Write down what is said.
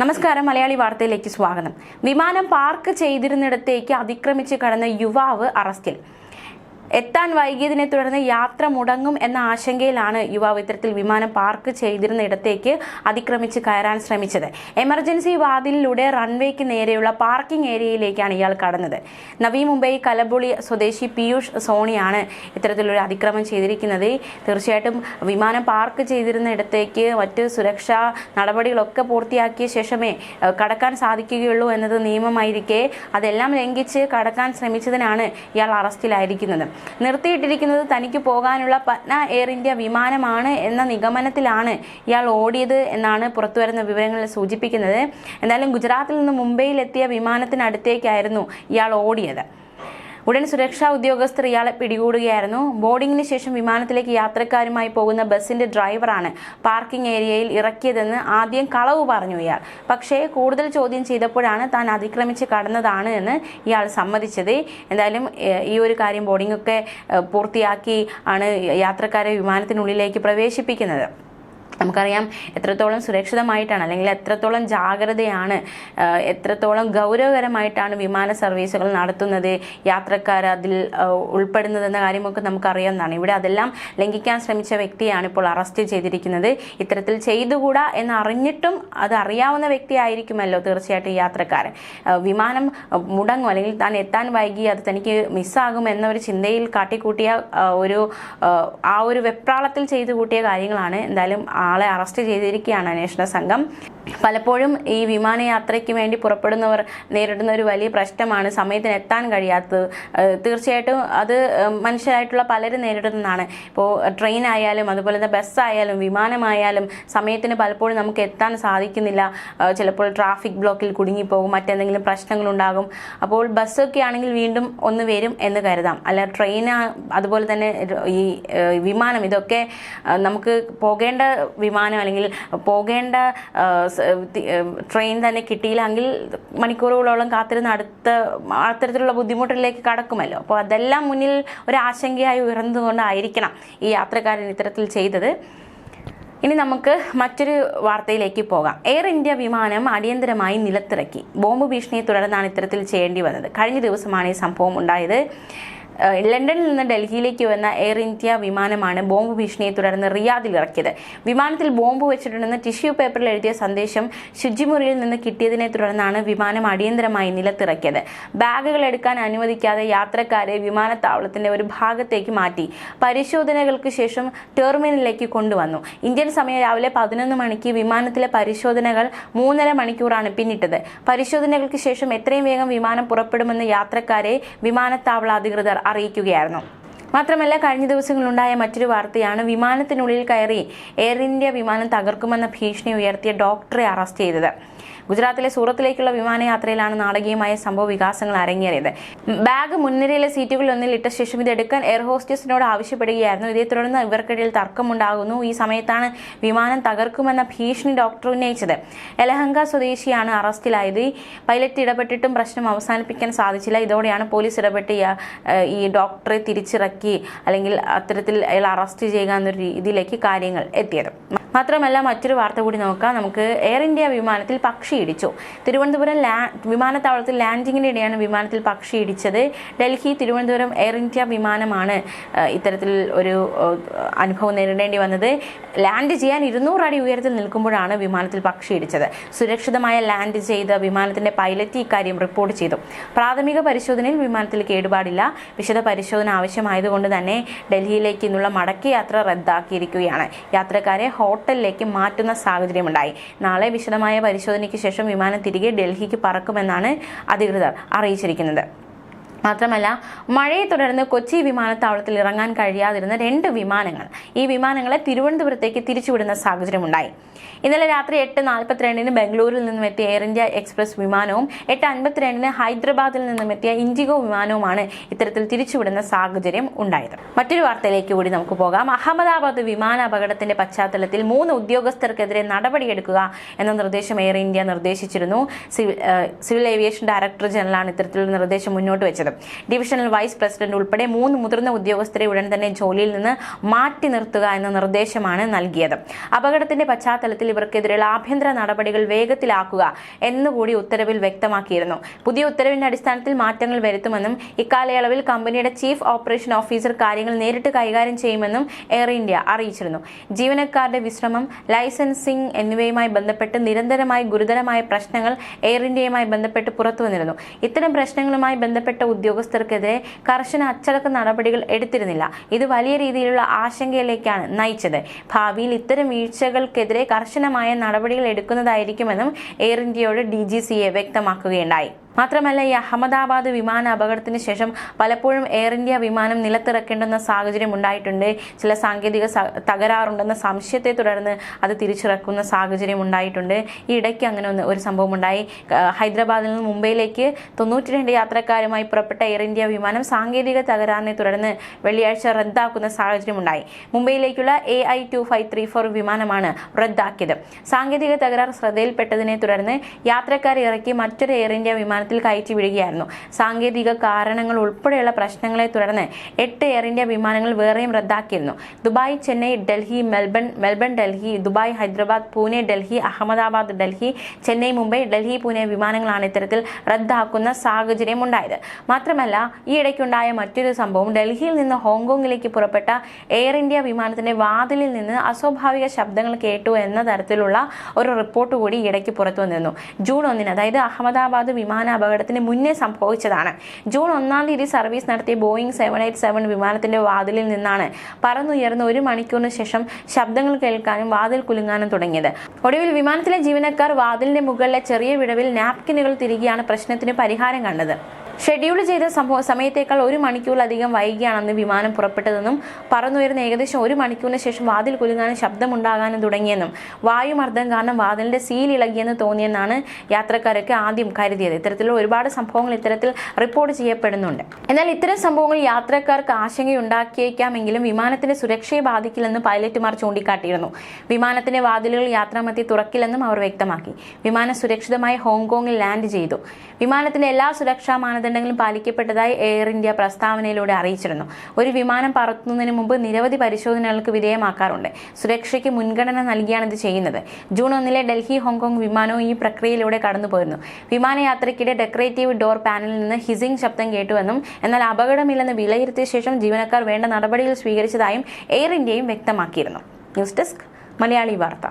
നമസ്കാരം മലയാളി വാർത്തയിലേക്ക് സ്വാഗതം. വിമാനം പാർക്ക് ചെയ്തിരുന്നിടത്തേക്ക് അതിക്രമിച്ച് കടന്ന യുവാവ് അറസ്റ്റിൽ. എത്താൻ വൈകിയതിനെ തുടർന്ന് യാത്ര മുടങ്ങും എന്ന ആശങ്കയിലാണ് യുവാവ് ഇത്തരത്തിൽ വിമാനം പാർക്ക് ചെയ്തിരുന്ന ഇടത്തേക്ക് അതിക്രമിച്ച് കയറാൻ ശ്രമിച്ചത്. എമർജൻസി വാതിലിലൂടെ റൺവേക്ക് നേരെയുള്ള പാർക്കിംഗ് ഏരിയയിലേക്കാണ് ഇയാൾ കടന്നത്. നവീ മുംബൈ കലബുളി സ്വദേശി പീയൂഷ് സോണിയാണ് ഇത്തരത്തിലൊരു അതിക്രമം ചെയ്തിരിക്കുന്നത്. തീർച്ചയായിട്ടും വിമാനം പാർക്ക് ചെയ്തിരുന്ന ഇടത്തേക്ക് മറ്റ് സുരക്ഷാ നടപടികളൊക്കെ പൂർത്തിയാക്കിയ ശേഷമേ കടക്കാൻ സാധിക്കുകയുള്ളൂ എന്നത് നിയമമായിരിക്കെ അതെല്ലാം ലംഘിച്ച് കടക്കാൻ ശ്രമിച്ചതിനാണ് ഇയാൾ അറസ്റ്റിലായിരിക്കുന്നത്. നിർത്തിയിട്ടിരിക്കുന്നത് തനിക്ക് പോകാനുള്ള പറ്റ്ന എയർ ഇന്ത്യ വിമാനമാണ് എന്ന നിഗമനത്തിലാണ് ഇയാൾ ഓടിയത് എന്നാണ് പുറത്തുവരുന്ന വിവരങ്ങൾ സൂചിപ്പിക്കുന്നത്. എന്തായാലും ഗുജറാത്തിൽ നിന്ന് മുംബൈയിലെത്തിയ വിമാനത്തിനടുത്തേക്കായിരുന്നു ഇയാൾ ഓടിയത്. ഉടൻ സുരക്ഷാ ഉദ്യോഗസ്ഥർ ഇയാളെ പിടികൂടുകയായിരുന്നു. ബോർഡിംഗിന് ശേഷം വിമാനത്തിലേക്ക് യാത്രക്കാരുമായി പോകുന്ന ബസിന്റെ ഡ്രൈവറാണ് പാർക്കിംഗ് ഏരിയയിൽ ഇറക്കിയതെന്ന് ആദ്യം കളവ് പറഞ്ഞു ഇയാൾ. പക്ഷേ കൂടുതൽ ചോദ്യം ചെയ്തപ്പോഴാണ് താൻ അതിക്രമിച്ച് കടന്നതാണ് എന്ന് ഇയാൾ സമ്മതിച്ചത്. എന്തായാലും ഈ ഒരു കാര്യം ബോർഡിംഗ് ഒക്കെ പൂർത്തിയാക്കി ആണ് യാത്രക്കാരെ വിമാനത്തിനുള്ളിലേക്ക് പ്രവേശിപ്പിക്കുന്നത്. നമുക്കറിയാം എത്രത്തോളം സുരക്ഷിതമായിട്ടാണ് അല്ലെങ്കിൽ എത്രത്തോളം ജാഗ്രതയാണ് എത്രത്തോളം ഗൗരവകരമായിട്ടാണ് വിമാന സർവീസുകൾ നടത്തുന്നത് യാത്രക്കാർ അതിൽ ഉൾപ്പെടുന്നതെന്ന കാര്യമൊക്കെ നമുക്കറിയാവുന്നതാണ്. ഇവിടെ അതെല്ലാം ലംഘിക്കാൻ ശ്രമിച്ച വ്യക്തിയാണ് ഇപ്പോൾ അറസ്റ്റ് ചെയ്തിരിക്കുന്നത്. ഇത്തരത്തിൽ ചെയ്തുകൂടാ എന്ന് അറിഞ്ഞിട്ടും അത് അറിയാവുന്ന വ്യക്തി ആയിരിക്കുമല്ലോ തീർച്ചയായിട്ടും യാത്രക്കാരൻ. വിമാനം മുടങ്ങും അല്ലെങ്കിൽ താൻ എത്താൻ വൈകി അത് തനിക്ക് മിസ്സാകും എന്നൊരു ചിന്തയിൽ കാട്ടിക്കൂട്ടിയ ഒരു ആ ഒരു വെപ്രാളത്തിൽ ചെയ്തു കൂട്ടിയ കാര്യങ്ങളാണ്. എന്തായാലും ആളെ അറസ്റ്റ് ചെയ്തിരിക്കുകയാണ് അന്വേഷണ സംഘം. പലപ്പോഴും ഈ വിമാനയാത്രയ്ക്ക് വേണ്ടി പുറപ്പെടുന്നവർ നേരിടുന്ന ഒരു വലിയ പ്രശ്നമാണ് സമയത്തിന് എത്താൻ കഴിയാത്തത് തീർച്ചയായിട്ടും അത് മനുഷ്യരായിട്ടുള്ള പലരും നേരിടുന്നതാണ്. ഇപ്പോൾ ട്രെയിൻ ആയാലും അതുപോലെ തന്നെ ബസ്സായാലും വിമാനമായാലും സമയത്തിന് പലപ്പോഴും നമുക്ക് എത്താൻ സാധിക്കുന്നില്ല. ചിലപ്പോൾ ട്രാഫിക് ബ്ലോക്കിൽ കുടുങ്ങിപ്പോകും മറ്റെന്തെങ്കിലും പ്രശ്നങ്ങളുണ്ടാകും. അപ്പോൾ ബസ്സൊക്കെ ആണെങ്കിൽ വീണ്ടും ഒന്ന് വരും എന്ന് കരുതാം. അല്ല ട്രെയിൻ അതുപോലെ തന്നെ ഈ വിമാനം ഇതൊക്കെ നമുക്ക് പോകേണ്ട വിമാനം അല്ലെങ്കിൽ പോകേണ്ട ട്രെയിൻ തന്നെ കിട്ടിയില്ലെങ്കിൽ മണിക്കൂറുകളോളം കാത്തിരുന്ന് അടുത്ത അത്തരത്തിലുള്ള ബുദ്ധിമുട്ടിലേക്ക് കടക്കുമല്ലോ. അപ്പോൾ അതെല്ലാം മുന്നിൽ ഒരു ആശങ്കയായി ഈ യാത്രക്കാരൻ ഇത്തരത്തിൽ ചെയ്തത്. ഇനി നമുക്ക് മറ്റൊരു വാർത്തയിലേക്ക് പോകാം. എയർ ഇന്ത്യ വിമാനം അടിയന്തരമായി നിലത്തിറക്കി. ബോംബ് ഭീഷണിയെ തുടർന്നാണ് ഇത്തരത്തിൽ ചെയ്യേണ്ടി വന്നത്. കഴിഞ്ഞ ദിവസമാണ് ഈ സംഭവം ഉണ്ടായത്. ലണ്ടനിൽ നിന്ന് ഡൽഹിയിലേക്ക് വന്ന എയർ ഇന്ത്യ വിമാനമാണ് ബോംബ് ഭീഷണിയെ തുടർന്ന് റിയാദിൽ ഇറക്കിയത്. വിമാനത്തിൽ ബോംബ് വെച്ചിട്ടുണ്ടെന്ന് ടിഷ്യൂ പേപ്പറിൽ എഴുതിയ സന്ദേശം ശുചിമുറിയിൽ നിന്ന് കിട്ടിയതിനെ തുടർന്നാണ് വിമാനം അടിയന്തരമായി നിലത്തിറക്കിയത്. ബാഗുകൾ എടുക്കാൻ അനുവദിക്കാതെ യാത്രക്കാരെ വിമാനത്താവളത്തിന്റെ ഒരു ഭാഗത്തേക്ക് മാറ്റി. പരിശോധനകൾക്ക് ശേഷം ടെർമിനലിലേക്ക് കൊണ്ടുവന്നു. ഇന്ത്യൻ സമയം രാവിലെ പതിനൊന്ന് മണിക്ക് വിമാനത്തിലെ പരിശോധനകൾ മൂന്നര മണിക്കൂറാണ് പിന്നിട്ടത്. പരിശോധനകൾക്ക് ശേഷം എത്രയും വേഗം വിമാനം പുറപ്പെടുമെന്ന് യാത്രക്കാരെ വിമാനത്താവള അധികൃതർ അറിയിക്കുകയായിരുന്നു. മാത്രമല്ല കഴിഞ്ഞ ദിവസങ്ങളിലുണ്ടായ മറ്റൊരു വാർത്തയാണ് വിമാനത്തിനുള്ളിൽ കയറി എയർ ഇന്ത്യ വിമാനം തകർക്കുമെന്ന ഭീഷണി ഉയർത്തിയ ഡോക്ടറെ അറസ്റ്റ് ചെയ്തത്. ഗുജറാത്തിലെ സൂറത്തിലേക്കുള്ള വിമാനയാത്രയിലാണ് നാടകീയമായ സംഭവ വികാസങ്ങൾ അരങ്ങേറിയത്. ബാഗ് മുൻനിരയിലെ സീറ്റുകളിൽ ഒന്നിൽ ഇട്ട ശേഷം ഇത് എടുക്കാൻ എയർ ഹോസ്റ്റസിനോട് ആവശ്യപ്പെടുകയായിരുന്നു. ഇതേ തുടർന്ന് ഇവർക്കിടയിൽ തർക്കമുണ്ടാകുന്നു. ഈ സമയത്താണ് വിമാനം തകർക്കുമെന്ന ഭീഷണി ഡോക്ടർ ഉന്നയിച്ചത്. എലഹങ്ക സ്വദേശിയാണ് അറസ്റ്റിലായത്. പൈലറ്റ് ഇടപെട്ടിട്ടും പ്രശ്നം അവസാനിപ്പിക്കാൻ സാധിച്ചില്ല. ഇതോടെയാണ് പോലീസ് ഇടപെട്ട് ഈ ഡോക്ടറെ തിരിച്ചിറക്കി അല്ലെങ്കിൽ അത്തരത്തിൽ അയാൾ അറസ്റ്റ് ചെയ്യുക എന്നൊരു രീതിയിലേക്ക് കാര്യങ്ങൾ എത്തിയത്. മാത്രമല്ല മറ്റൊരു വാർത്ത കൂടി നോക്കാം. നമുക്ക് എയർ ഇന്ത്യ വിമാനത്തിൽ പക്ഷി ഇടിച്ചു. തിരുവനന്തപുരം ലാ വിമാനത്താവളത്തിൽ ലാൻഡിങ്ങിനിടെയാണ് വിമാനത്തിൽ പക്ഷി ഇടിച്ചത്. ഡൽഹി തിരുവനന്തപുരം എയർ ഇന്ത്യ വിമാനമാണ് ഇത്തരത്തിൽ ഒരു അനുഭവം നേരിടേണ്ടി വന്നത്. ലാൻഡ് ചെയ്യാൻ ഇരുന്നൂറ് അടി ഉയരത്തിൽ നിൽക്കുമ്പോഴാണ് വിമാനത്തിൽ പക്ഷി ഇടിച്ചത്. സുരക്ഷിതമായ ലാൻഡ് ചെയ്ത വിമാനത്തിന്റെ പൈലറ്റ് ഇക്കാര്യം റിപ്പോർട്ട് ചെയ്തു. പ്രാഥമിക പരിശോധനയിൽ വിമാനത്തിൽ കേടുപാടില്ല വിശദ പരിശോധന ആവശ്യമായതുകൊണ്ട് തന്നെ ഡൽഹിയിലേക്ക് ഇന്നുള്ള മടക്കയാത്ര റദ്ദാക്കിയിരിക്കുകയാണ്. യാത്രക്കാരെ ഹോട്ടലിലേക്ക് മാറ്റുന്ന സാഹചര്യമുണ്ടായി. നാളെ വിശദമായ പരിശോധനയ്ക്ക് ശേഷം വിമാനം തിരികെ ഡൽഹിക്ക് പറക്കുമെന്നാണ് അധികൃതർ അറിയിച്ചിരിക്കുന്നത്. മാത്രമല്ല മഴയെ തുടർന്ന് കൊച്ചി വിമാനത്താവളത്തിൽ ഇറങ്ങാൻ കഴിയാതിരുന്ന രണ്ട് വിമാനങ്ങൾ ഈ വിമാനങ്ങളെ തിരുവനന്തപുരത്തേക്ക് തിരിച്ചുവിടുന്ന സാഹചര്യമുണ്ടായി. ഇന്നലെ രാത്രി എട്ട് നാൽപ്പത്തിരണ്ടിന് ബംഗളൂരിൽ നിന്നും എത്തിയ എയർ ഇന്ത്യ എക്സ്പ്രസ് വിമാനവും എട്ട് അൻപത്തിരണ്ടിന് ഹൈദരാബാദിൽ നിന്നും എത്തിയ ഇൻഡിഗോ വിമാനവുമാണ് ഇത്തരത്തിൽ തിരിച്ചുവിടുന്ന സാഹചര്യം ഉണ്ടായത്. മറ്റൊരു വാർത്തയിലേക്ക് കൂടി നമുക്ക് പോകാം. അഹമ്മദാബാദ് വിമാന അപകടത്തിന്റെ പശ്ചാത്തലത്തിൽ മൂന്ന് ഉദ്യോഗസ്ഥർക്കെതിരെ നടപടിയെടുക്കുക എന്ന നിർദ്ദേശം എയർ ഇന്ത്യ നിർദ്ദേശിച്ചിരുന്നു. സിവിൽ ഏവിയേഷൻ ഡയറക്ടർ ജനറലാണ് ഇത്തരത്തിലുള്ള നിർദ്ദേശം മുന്നോട്ട് വെച്ചത്. അറിയിച്ചത് ഡിവിഷണൽ വൈസ് പ്രസിഡന്റ് ഉൾപ്പെടെ മൂന്ന് മുതിർന്ന ഉദ്യോഗസ്ഥരെ ഉടൻ തന്നെ ജോലിയിൽ നിന്ന് മാറ്റി നിർത്തുക എന്ന നിർദ്ദേശമാണ് നൽകിയത്. അപകടത്തിന്റെ പശ്ചാത്തലത്തിൽ ഇവർക്കെതിരെയുള്ള ആഭ്യന്തര നടപടികൾ വേഗത്തിലാക്കുക എന്നുകൂടി ഉത്തരവിൽ വ്യക്തമാക്കിയിരുന്നു. പുതിയ ഉത്തരവിന്റെ അടിസ്ഥാനത്തിൽ മാറ്റങ്ങൾ വരുത്തുമെന്നും ഇക്കാലയളവിൽ കമ്പനിയുടെ ചീഫ് ഓപ്പറേഷൻ ഓഫീസർ കാര്യങ്ങൾ നേരിട്ട് കൈകാര്യം ചെയ്യുമെന്നും എയർ ഇന്ത്യ അറിയിച്ചിരുന്നു. ജീവനക്കാരുടെ വിശ്രമം ലൈസൻസിംഗ് എന്നിവയുമായി ബന്ധപ്പെട്ട് നിരന്തരമായി ഗുരുതരമായ പ്രശ്നങ്ങൾ എയർ ഇന്ത്യയുമായി ബന്ധപ്പെട്ട് പുറത്തുവന്നിരുന്നു. ഇത്തരം പ്രശ്നങ്ങളുമായി ബന്ധപ്പെട്ട ഉദ്യോഗസ്ഥർക്കെതിരെ കർശന അച്ചടക്ക നടപടികൾ എടുത്തിരുന്നില്ല. ഇത് വലിയ രീതിയിലുള്ള ആശങ്കയിലേക്കാണ് നയിച്ചത്. ഭാവിയിൽ ഇത്തരം വീഴ്ചകൾക്കെതിരെ കർശനമായ നടപടികൾ എടുക്കുന്നതായിരിക്കുമെന്നും എയർ ഇന്ത്യയോട് ഡി വ്യക്തമാക്കുകയുണ്ടായി. മാത്രമല്ല ഈ അഹമ്മദാബാദ് വിമാന അപകടത്തിന് ശേഷം പലപ്പോഴും എയർ ഇന്ത്യ വിമാനം നിലത്തിറക്കേണ്ടുന്ന സാഹചര്യം ഉണ്ടായിട്ടുണ്ട്. ചില സാങ്കേതിക തകരാറുണ്ടെന്ന സംശയത്തെ തുടർന്ന് അത് തിരിച്ചിറക്കുന്ന സാഹചര്യം ഉണ്ടായിട്ടുണ്ട്. ഈ ഇടയ്ക്ക് അങ്ങനെ ഒന്ന് ഒരു സംഭവം ഉണ്ടായി. ഹൈദരാബാദിൽ നിന്ന് മുംബൈയിലേക്ക് തൊണ്ണൂറ്റി രണ്ട് യാത്രക്കാരുമായി പുറപ്പെട്ട എയർ ഇന്ത്യ വിമാനം സാങ്കേതിക തകരാറിനെ തുടർന്ന് വെള്ളിയാഴ്ച റദ്ദാക്കുന്ന സാഹചര്യം ഉണ്ടായി. മുംബൈയിലേക്കുള്ള A I two five three four വിമാനമാണ് റദ്ദാക്കിയത്. സാങ്കേതിക തകരാർ ശ്രദ്ധയിൽപ്പെട്ടതിനെ തുടർന്ന് യാത്രക്കാരെ ഇറക്കി മറ്റൊരു എയർ ഇന്ത്യ വിമാനത്തിൽ കയറ്റി വിടുകയായിരുന്നു. സാങ്കേതിക കാരണങ്ങൾ ഉൾപ്പെടെയുള്ള പ്രശ്നങ്ങളെ തുടർന്ന് എട്ട് എയർ ഇന്ത്യ വിമാനങ്ങൾ വേറെയും റദ്ദാക്കിയിരുന്നു. Dubai Chennai Delhi Melbourne Melbourne Delhi Dubai Hyderabad Pune Delhi Ahmedabad Delhi Chennai Mumbai Delhi Pune വിമാനങ്ങളാണ് ഇത്തരത്തിൽ റദ്ദാക്കുന്ന സാഹചര്യം ഉണ്ടായത് മാത്രമല്ല ഈ ഇടയ്ക്കുണ്ടായ മറ്റൊരു സംഭവം ഡൽഹിയിൽ നിന്ന് ഹോങ്കോങ്ങിലേക്ക് പുറപ്പെട്ട എയർ ഇന്ത്യ വിമാനത്തിന്റെ വാതിലിൽ നിന്ന് അസ്വാഭാവിക ശബ്ദങ്ങൾ കേട്ടു എന്ന തരത്തിലുള്ള ഒരു റിപ്പോർട്ട് കൂടി ഇടയ്ക്ക് പുറത്തു വന്നിരുന്നു. ജൂൺ ഒന്നിന് അതായത് അഹമ്മദാബാദ് വിമാന അപകടത്തിന് മുന്നേ സംഭവിച്ചതാണ്. ജൂൺ ഒന്നാം തീയതി സർവീസ് നടത്തിയ ബോയിങ് സെവൻ എയ്റ്റ് സെവൻ വിമാനത്തിന്റെ വാതിലിൽ നിന്നാണ് പറന്നുയർന്ന ഒരു മണിക്കൂറിന് ശേഷം ശബ്ദങ്ങൾ കേൾക്കാനും വാതിൽ കുലുങ്ങാനും തുടങ്ങിയത്. ഒടുവിൽ വിമാനത്തിലെ ജീവനക്കാർ വാതിലിന്റെ മുകളിലെ ചെറിയ വിടവിൽ നാപ്കിനുകൾ തിരികെയാണ് പ്രശ്നത്തിന് പരിഹാരം കണ്ടത്. ഷെഡ്യൂൾ ചെയ്ത സംഭവ സമയത്തേക്കാൾ ഒരു മണിക്കൂറിലധികം വൈകിയാണെന്ന് വിമാനം പുറപ്പെട്ടതെന്നും പറന്നുയർന്ന ഏകദേശം ഒരു മണിക്കൂറിന് ശേഷം വാതിൽ കുലുങ്ങാനും ശബ്ദമുണ്ടാകാനും തുടങ്ങിയെന്നും വായുമർദ്ദം കാരണം വാതിലിന്റെ സീൽ ഇളകിയെന്ന് തോന്നിയെന്നാണ് യാത്രക്കാരൊക്കെ ആദ്യം കരുതിയത്. ഇത്തരത്തിലുള്ള ഒരുപാട് സംഭവങ്ങൾ ഇത്തരത്തിൽ റിപ്പോർട്ട് ചെയ്യപ്പെടുന്നുണ്ട്. എന്നാൽ ഇത്തരം സംഭവങ്ങൾ യാത്രക്കാർക്ക് ആശങ്കയുണ്ടാക്കിയേക്കാമെങ്കിലും വിമാനത്തിന്റെ സുരക്ഷയെ ബാധിക്കില്ലെന്ന് പൈലറ്റുമാർ ചൂണ്ടിക്കാട്ടിയിരുന്നു. വിമാനത്തിന്റെ വാതിലുകൾ യാത്രാമധ്യേ തുറക്കില്ലെന്നും അവർ വ്യക്തമാക്കി. വിമാനം സുരക്ഷിതമായി ഹോങ്കോങ്ങിൽ ലാൻഡ് ചെയ്തു. വിമാനത്തിന്റെ എല്ലാ സുരക്ഷാ മാനദണ്ഡങ്ങളും പാലിക്കപ്പെട്ടതായി എയർ ഇന്ത്യ പ്രസ്താവനയിലൂടെ അറിയിച്ചിരുന്നു. ഒരു വിമാനം പറത്തുന്നതിന് മുമ്പ് നിരവധി പരിശോധനകൾക്ക് വിധേയമാക്കാറുണ്ട്. സുരക്ഷയ്ക്ക് മുൻഗണന നൽകിയാണ് ഇത് ചെയ്യുന്നത്. ജൂൺ ഒന്നിലെ ഡൽഹി ഹോങ്കോങ് വിമാനവും ഈ പ്രക്രിയയിലൂടെ കടന്നുപോയിരുന്നു. വിമാനയാത്രയ്ക്കിടെ ഡെക്കറേറ്റീവ് ഡോർ പാനലിൽ നിന്ന് ഹിസിംഗ് ശബ്ദം കേട്ടുവെന്നും എന്നാൽ അപകടമില്ലെന്ന് വിലയിരുത്തിയ ശേഷം ജീവനക്കാർ വേണ്ട നടപടികൾ സ്വീകരിച്ചതായും എയർ ഇന്ത്യയും വ്യക്തമാക്കിയിരുന്നു. ന്യൂസ് ഡെസ്ക് മലയാളി വാർത്ത.